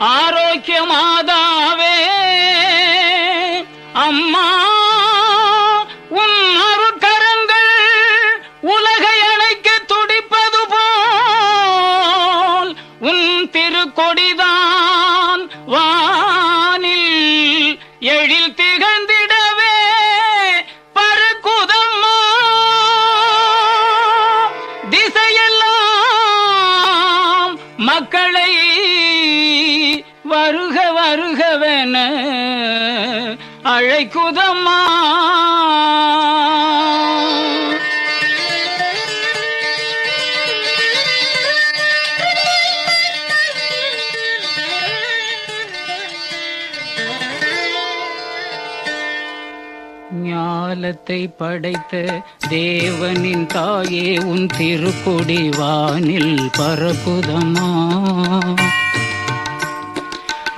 ஆரோக்கியமாதாவே. அம்மா உன் அருட்கரங்கள் உலகை அணைக்க துடிப்பது போல் உன் திருக்கொடிதான் வானில் எழில் திகழ்ந்திடவே. பருக்குதம்மா திசையெல்லாம் மக்களை வருக வருகவென அழைக்குதம்மா. ஞாலத்தை படைத்த தேவனின் தாயே உன் திருக்குடி வானில் பரப்புதமா